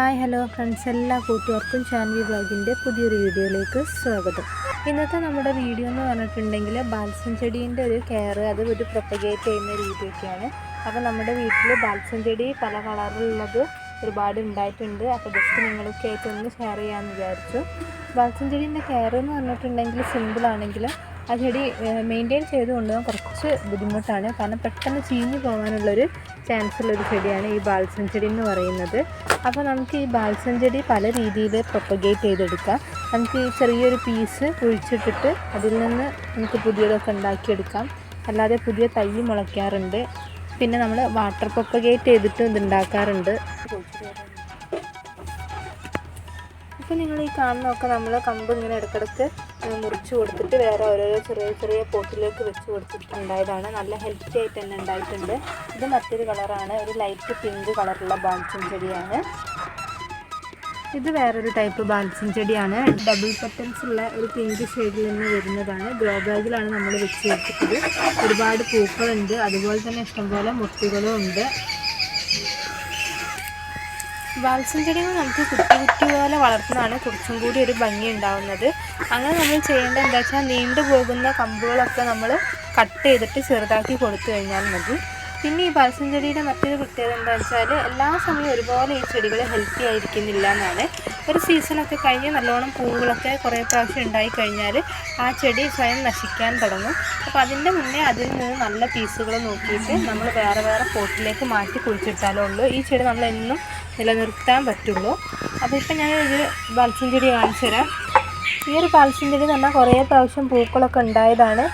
Hi hello friends. എല്ലാ കൂട്ടുകാർക്കും ചാൻവി ബ്ലോഗിന്റെ പുതിയൊരു വീഡിയോയിലേക്ക് സ്വാഗതം. ഇന്നത്തെ നമ്മുടെ വീഡിയോ എന്ന് പറഞ്ഞിട്ടുണ്ടെങ്കിൽ ബാൽസം ചെടീന്റെ ഒരു കെയർ അത് ഒരു പ്രൊപ്പഗേറ്റ് ചെയ്യുന്ന രീതിയൊക്കെയാണ്. അപ്പോൾ നമ്മുടെ വീട്ടിൽ ബാൽസം ചെടി പല കളറിലുള്ളത് ഒരുപാട് ഉണ്ടായിട്ടുണ്ട്. അപ്പോൾ ജസ്റ്റ് നിങ്ങളൊക്കെ ആയിട്ടൊന്ന് ഷെയർ ചെയ്യാമെന്ന് വിചാരിച്ചു. ബാൽസം ചെടീന്റെ കെയർ എന്ന് പറഞ്ഞിട്ടുണ്ടെങ്കിൽ സിമ്പിളാണെങ്കിലും ആ ചെടി മെയിന്റെയിൻ ചെയ്ത് കൊണ്ടുപോകാൻ കുറച്ച് ബുദ്ധിമുട്ടാണ്. കാരണം പെട്ടെന്ന് ചീഞ്ഞു പോകാനുള്ളൊരു ചാൻസ് ഉള്ളൊരു ചെടിയാണ് ഈ ബാൽസം ചെടി എന്ന് പറയുന്നത്. അപ്പോൾ നമുക്ക് ഈ ബാൽസം ചെടി പല രീതിയിൽ പ്രൊപ്പഗേറ്റ് ചെയ്തെടുക്കാം. നമുക്ക് ഈ ചെറിയൊരു പീസ് കുഴിച്ചിട്ടിട്ട് അതിൽ നിന്ന് നമുക്ക് പുതിയതൊക്കെ ഉണ്ടാക്കിയെടുക്കാം. അല്ലാതെ പുതിയ തൈ മുളയ്ക്കാറുണ്ട്. പിന്നെ നമ്മൾ വാട്ടർ പ്രൊപ്പഗേറ്റ് ചെയ്തിട്ട് ഇത് ഉണ്ടാക്കാറുണ്ട്. ഇപ്പോൾ നിങ്ങൾ ഈ കാണുന്നതൊക്കെ നമ്മൾ കമ്പ് ഇങ്ങനെ ഇടയ്ക്കിടയ്ക്ക് മുറിച്ച് കൊടുത്തിട്ട് വേറെ ഓരോരോ ചെറിയ ചെറിയ പോട്ടിലേക്ക് വെച്ച് കൊടുത്തിട്ടുണ്ടായതാണ്. നല്ല ഹെൽത്തി ആയിട്ട് തന്നെ ഉണ്ടായിട്ടുണ്ട്. ഇത് മറ്റൊരു കളറാണ് ഒരു ലൈറ്റ് പിങ്ക് കളറുള്ള ബാൽസിൻ ചെടിയാണ്. ഇത് വേറൊരു ടൈപ്പ് ബാൽസിൻ ചെടിയാണ്. ഡബിൾ പെറ്റൽസ് ഉള്ള ഒരു പിങ്ക് ഷെയ്ഡിൽ നിന്ന് വരുന്നതാണ്. ഗ്രോ ബാഗിലാണ് നമ്മൾ വെച്ച് വെച്ചിട്ടത് ഒരുപാട് പൂക്കളുണ്ട്. അതുപോലെ തന്നെ ഇഷ്ടംപോലെ മുട്ടുകളും ഉണ്ട് ബാൽസം ചെടികൾ നമുക്ക് കുറ്റി കുറ്റി പോലെ വളർത്തുന്നതാണ് കുറച്ചും കൂടി ഒരു ഭംഗി ഉണ്ടാവുന്നത്. അങ്ങനെ നമ്മൾ ചെയ്യേണ്ടത് എന്താ വെച്ചാൽ നീണ്ടു പോകുന്ന കമ്പുകളൊക്കെ നമ്മൾ കട്ട് ചെയ്തിട്ട് ചെറുതാക്കി കൊടുത്തു കഴിഞ്ഞാൽ മതി. പിന്നെ ഈ ബാൽസം ചെടിയുടെ മറ്റൊരു പ്രത്യേകത എന്താ വെച്ചാൽ എല്ലാ സമയവും ഒരുപോലെ ഈ ചെടികൾ ഹെൽത്തി ആയിരിക്കുന്നില്ല എന്നാണ്. ഒരു സീസണൊക്കെ കഴിഞ്ഞ് നല്ലോണം പൂവുകളൊക്കെ കുറേ പ്രാവശ്യം ഉണ്ടായി കഴിഞ്ഞാൽ ആ ചെടി സ്വയം നശിക്കാൻ തുടങ്ങും. അപ്പോൾ അതിന്റെ മുന്നേ അതിൽ നിന്ന് നല്ല പീസുകൾ നോക്കിയിട്ട് നമ്മൾ വേറെ വേറെ പോട്ടിലേക്ക് മാറ്റി കുഴിച്ചിട്ടാലേ ഉള്ളൂ. ഈ ചെടി നമ്മൾ എന്നും നിലനിർത്താൻ പറ്റുള്ളൂ. അപ്പോൾ ഇപ്പം ഞാൻ ഒരു പാൽസ്യം ചെടി കാണിച്ചു തരാം. ഈ ഒരു പാൽസ്യം ചെടി എന്ന് കുറേ പ്രാവശ്യം പൂക്കളൊക്കെ ഉണ്ടായതാണ്.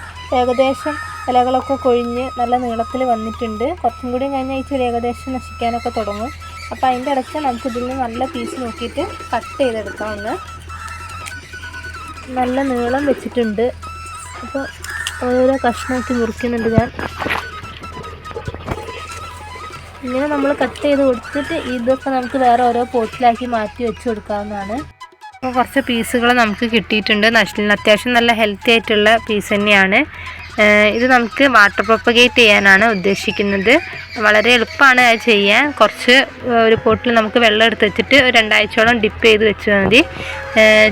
ഏകദേശം ഇലകളൊക്കെ കൊഴിഞ്ഞ് നല്ല നീളത്തിൽ വന്നിട്ടുണ്ട്. കുറച്ചും കൂടി കഴിഞ്ഞാൽ ഈ ചെടി ഏകദേശം നശിക്കാനൊക്കെ തുടങ്ങും. അപ്പോൾ അതിന്റെ ഇടയ്ക്ക് നമുക്ക് ഇതിൽ നിന്ന് നല്ല പീസ് നോക്കിയിട്ട് കട്ട് ചെയ്തെടുക്കാം ഒന്ന് നല്ല നീളം വെച്ചിട്ടുണ്ട്. അപ്പോൾ ഓരോ കഷ്ണമൊക്കെ മുറിക്കുന്നുണ്ട് ഞാൻ. ഇങ്ങനെ നമ്മൾ കട്ട് ചെയ്ത് കൊടുത്തിട്ട് ഇതൊക്കെ നമുക്ക് വേറെ ഓരോ പോട്ടിലാക്കി മാറ്റി വെച്ച് കൊടുക്കാവുന്നതാണ്. അപ്പോൾ കുറച്ച് പീസുകൾ നമുക്ക് കിട്ടിയിട്ടുണ്ട്. നഷ്ട അത്യാവശ്യം നല്ല ഹെൽത്തി ആയിട്ടുള്ള പീസ് തന്നെയാണ്. ഇത് നമുക്ക് വാട്ടർ പ്രൊപ്പഗേറ്റ് ചെയ്യാനാണ് ഉദ്ദേശിക്കുന്നത്. വളരെ എളുപ്പമാണ് അത് ചെയ്യാൻ. കുറച്ച് ഒരു പോട്ടിൽ നമുക്ക് വെള്ളം എടുത്ത് വെച്ചിട്ട് രണ്ടാഴ്ചയോളം ഡിപ്പ് ചെയ്ത് വെച്ചാൽ മതി.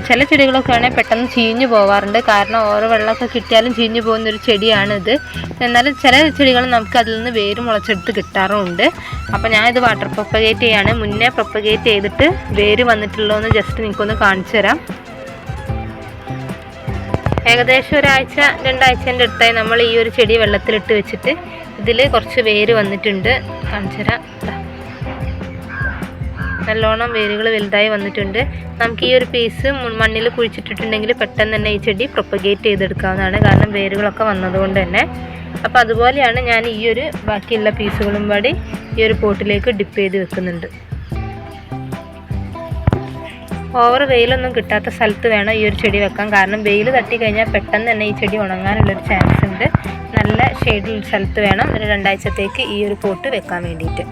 ചില ചെടികളൊക്കെ ആണെങ്കിൽ പെട്ടെന്ന് ചീഞ്ഞു പോകാറുണ്ട് കാരണം ഓരോ വെള്ളമൊക്കെ കിട്ടിയാലും ചീഞ്ഞു പോകുന്ന ഒരു ചെടിയാണിത്. എന്നാലും ചില ചെടികൾ നമുക്ക് അതിൽ നിന്ന് വേര് മുളച്ചെടുത്ത് കിട്ടാറുമുണ്ട്. അപ്പോൾ ഞാൻ ഇത് വാട്ടർ പ്രൊപ്പഗേറ്റ് ചെയ്യാണ്. മുന്നേ പ്രൊപ്പഗേറ്റ് ചെയ്തിട്ട് വേര് വന്നിട്ടുള്ളതെന്ന് ജസ്റ്റ് നിങ്ങൾക്കൊന്ന് കാണിച്ചു തരാം ഏകദേശം ഒരാഴ്ച രണ്ടാഴ്ചന്റെ അടുത്തായി നമ്മൾ ഈ ഒരു ചെടി വെള്ളത്തിലിട്ട് വെച്ചിട്ട് ഇതിൽ കുറച്ച് വേര് വന്നിട്ടുണ്ട്. കാണിച്ചുതരാം. നല്ലോണം വേരുകൾ വലുതായി വന്നിട്ടുണ്ട്. നമുക്ക് ഈ ഒരു പീസ് മണ്ണിൽ കുഴിച്ചിട്ടിട്ടുണ്ടെങ്കിൽ പെട്ടെന്ന് തന്നെ ഈ ചെടി പ്രൊപ്പഗേറ്റ് ചെയ്തെടുക്കാവുന്നതാണ്. കാരണം വേരുകളൊക്കെ വന്നതുകൊണ്ട് തന്നെ. അപ്പോൾ അതുപോലെയാണ് ഞാൻ ഈ ഒരു ബാക്കിയുള്ള പീസുകളും പാടി ഈ ഒരു പോട്ടിലേക്ക് ഡിപ്പ് ചെയ്ത് വെക്കുന്നുണ്ട്. ഓവർ വെയിലൊന്നും കിട്ടാത്ത സ്ഥലത്ത് വേണം ഈ ഒരു ചെടി വെക്കാൻ. കാരണം വെയിൽ തട്ടി കഴിഞ്ഞാൽ പെട്ടെന്ന് തന്നെ ഈ ചെടി ഉണങ്ങാനുള്ളൊരു ചാൻസ് ഉണ്ട്. നല്ല ഷെയ്ഡിൽ സ്ഥലത്ത് വേണം ഒരു രണ്ടാഴ്ചത്തേക്ക് ഈ ഒരു പോട്ട് വെക്കാൻ വേണ്ടിയിട്ട്.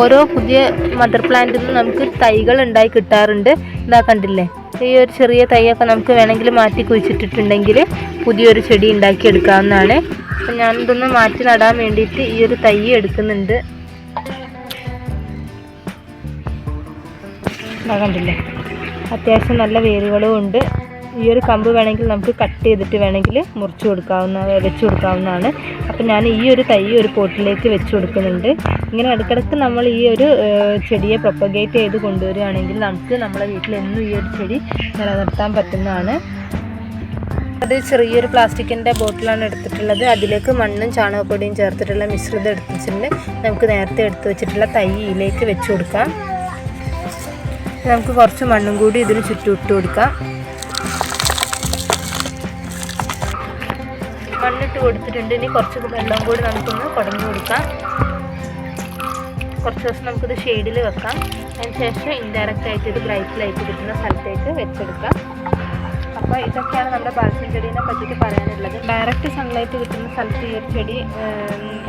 ഓരോ പുതിയ മദർ പ്ലാന്റിൽ നിന്ന് നമുക്ക് തൈകൾ ഉണ്ടായി കിട്ടാറുണ്ട്. ഇതാ കണ്ടില്ലേ? ഈ ഒരു ചെറിയ തൈയൊക്കെ നമുക്ക് വേണമെങ്കിൽ മാറ്റി കുഴിച്ചിട്ടിട്ടുണ്ടെങ്കിൽ പുതിയൊരു ചെടി ഉണ്ടാക്കി എടുക്കാവുന്നതാണ്. അപ്പം ഞാനിതൊന്ന് മാറ്റി നടാൻ വേണ്ടിയിട്ട് ഈ ഒരു തൈ എടുക്കുന്നുണ്ട്. കണ്ടില്ലേ? അത്യാവശ്യം നല്ല വേരുകളും ഉണ്ട്. ഈ ഒരു കമ്പ് വേണമെങ്കിൽ നമുക്ക് കട്ട് ചെയ്തിട്ട് വേണമെങ്കിൽ മുറിച്ച് കൊടുക്കാവുന്ന വെച്ച് കൊടുക്കാവുന്നതാണ്. അപ്പം ഞാൻ ഈ ഒരു തൈ ഒരു പോട്ടിലേക്ക് വെച്ച് കൊടുക്കുന്നുണ്ട്. ഇങ്ങനെ ഇടയ്ക്കിടയ്ക്ക് നമ്മൾ ഈ ഒരു ചെടിയെ പ്രൊപ്പഗേറ്റ് ചെയ്ത് കൊണ്ടുവരികയാണെങ്കിൽ നമുക്ക് നമ്മളെ വീട്ടിൽ എന്നും ഈ ഒരു ചെടി നിലനിർത്താൻ പറ്റുന്നതാണ്. അത് ചെറിയൊരു പ്ലാസ്റ്റിക്കിന്റെ ബോട്ടിലാണ് എടുത്തിട്ടുള്ളത്. അതിലേക്ക് മണ്ണും ചാണകപ്പൊടിയും ചേർത്തിട്ടുള്ള മിശ്രിതം എടുത്തിട്ടുണ്ട്. നമുക്ക് നേരത്തെ എടുത്ത് വെച്ചിട്ടുള്ള തൈയിലേക്ക് വെച്ച് കൊടുക്കാം. നമുക്ക് കുറച്ച് മണ്ണും കൂടി ഇതിന് ചുറ്റും ഇട്ട് കൊടുക്കാം. മണ്ണിട്ട് കൊടുത്തിട്ടുണ്ട്. ഇനി കുറച്ച് വെള്ളം കൂടി നമുക്കൊന്ന് കുടഞ്ഞു കൊടുക്കാം. കുറച്ച് ദിവസം നമുക്കിത് ഷെയ്ഡിൽ വെക്കാം. അതിന് ശേഷം ഇൻഡയറക്റ്റ് ആയിട്ട് ഇത് ബ്രൈറ്റ് ലൈറ്റ് കിട്ടുന്ന സ്ഥലത്തേക്ക് വെച്ചെടുക്കാം. അപ്പോൾ ഇതൊക്കെയാണ് നമ്മുടെ ബാൽസം ചെടീനെ പറ്റിയിട്ട് പറയാനുള്ളത്. ഡയറക്റ്റ് സൺലൈറ്റ് കിട്ടുന്ന സ്ഥലത്ത് ഈ ഒരു ചെടി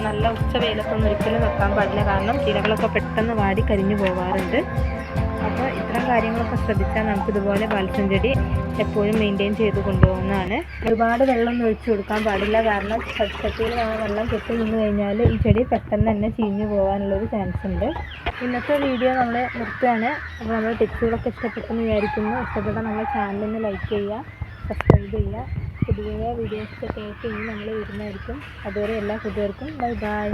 നല്ല ഉച്ച വെയിലത്തൊന്നും ഒരിക്കലും വെക്കാൻ പാടില്ല. കാരണം ഇലകളൊക്കെ പെട്ടെന്ന് വാടി കരിഞ്ഞു പോകാറുണ്ട് അപ്പോൾ ഇത്തരം കാര്യങ്ങളൊക്കെ ശ്രദ്ധിച്ചാൽ നമുക്ക് ഇതുപോലെ ബാൽസം ചെടി എപ്പോഴും മെയിന്റെയിൻ ചെയ്ത് കൊണ്ടുപോകുന്നതാണ്. ഒരുപാട് വെള്ളം ഒഴിച്ചു കൊടുക്കാൻ പാടില്ല. കാരണം ചട്ടിയിൽ വെള്ളം കെട്ടി നിന്ന് കഴിഞ്ഞാൽ ഈ ചെടി പെട്ടെന്ന് തന്നെ ചീഞ്ഞു പോകാനുള്ളൊരു ചാൻസ് ഉണ്ട്. ഇന്നത്തെ വീഡിയോ നമ്മൾ നിർത്തുകയാണ്. അപ്പോൾ നമ്മുടെ ടിപ്സുകളൊക്കെ ഇഷ്ടപ്പെട്ടെന്ന് വിചാരിക്കുന്നു. ഇഷ്ടപ്പെട്ടാൽ നമ്മുടെ ചാനലിന് ലൈക്ക് ചെയ്യുക സബ്സ്ക്രൈബ് ചെയ്യുക. പുതിയ വീഡിയോസൊക്കെ കേട്ട് ഇനി നമ്മൾ വരുന്നതായിരിക്കും. അതുവരെ എല്ലാ കൂട്ടുകാർക്കും ബൈ ബൈ